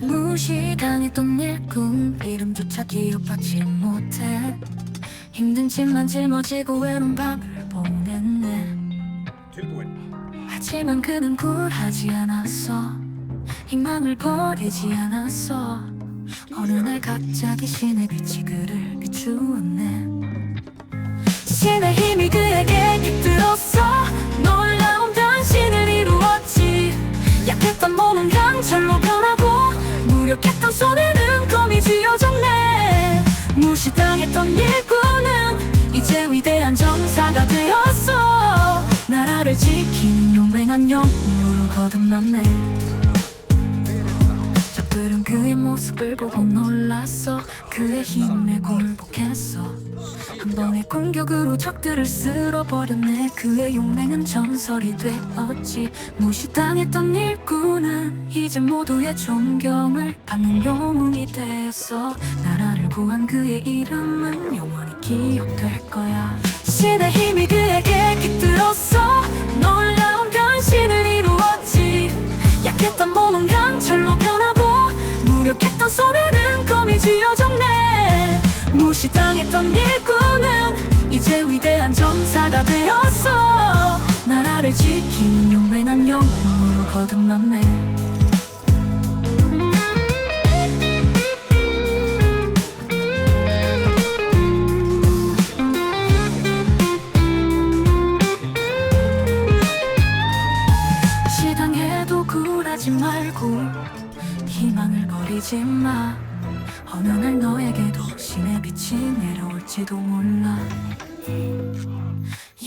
무시당했던 일꾼 이름조차 기억받지 못해. 힘든지만 짊어지고 외로운 밤을 보냈네. 하지만 그는 굴하지 않았어. 희망을 버리지 않았어. 어느 날 갑자기 신의 빛이 그를 비추었네 무력했던 손에는 검이 쥐어졌네. 무시당했던 일꾼은 이제 위대한 전사가 되었어. 나라를 지키는 용맹한 영웅으로 거듭났네. 적들은 그의 모습을 보고 놀랐어. 그의 힘에 굴복했어 한 번의 공격으로 적들을 쓸어버렸네. 그의 용맹은 전설이 되었지. 무시당했던 일꾼은 이제 모두의 존경을 받는 영웅이 되었어. 나라를 구한 그의 이름은 영원히 기억될 거야. 신의 힘이 그에게 깃들었어. 놀라운 변신을 이루었지. 약했던 몸은 강철로 변하고 무력했던 손에는 검이 쥐어졌네. 무시당했던 위대한 되었어. 나라를 지키는 용맹한 영웅으로 거듭났네. 굴하지 말고 희망을 버리지 마. 어느 날 너에게도 신의 빛이 내려올지도 몰라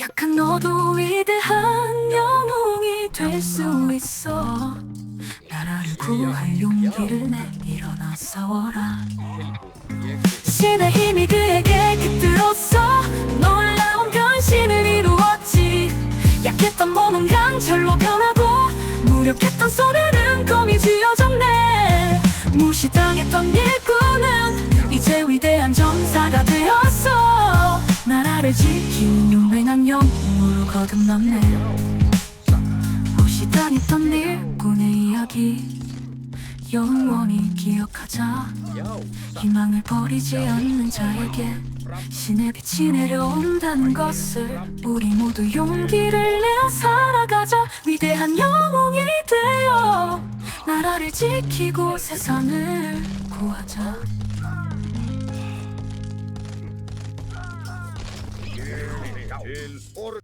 약한 너도 위대한 영웅이 될 수 있어. 나라를 구할 용기를 내 일어나 싸워라. 신의 힘이 그에게 깃들었어. 놀라운 변신을 이루었지. 약했던 몸은 강철로 변하고 무력했던 손에는 검이 쥐어졌네. 무시당했던 일꾼 나라를 지키는 용맹한 영웅으로 거듭났네. 무시당했던 일꾼의 이야기 영원히 기억하자. 희망을 버리지 않는 자에게 신의 빛이 내려온다는 것을 우리 모두 용기를 내어 살아가자. 위대한 영웅이 되어 나라를 지키고 세상을 구하자 El or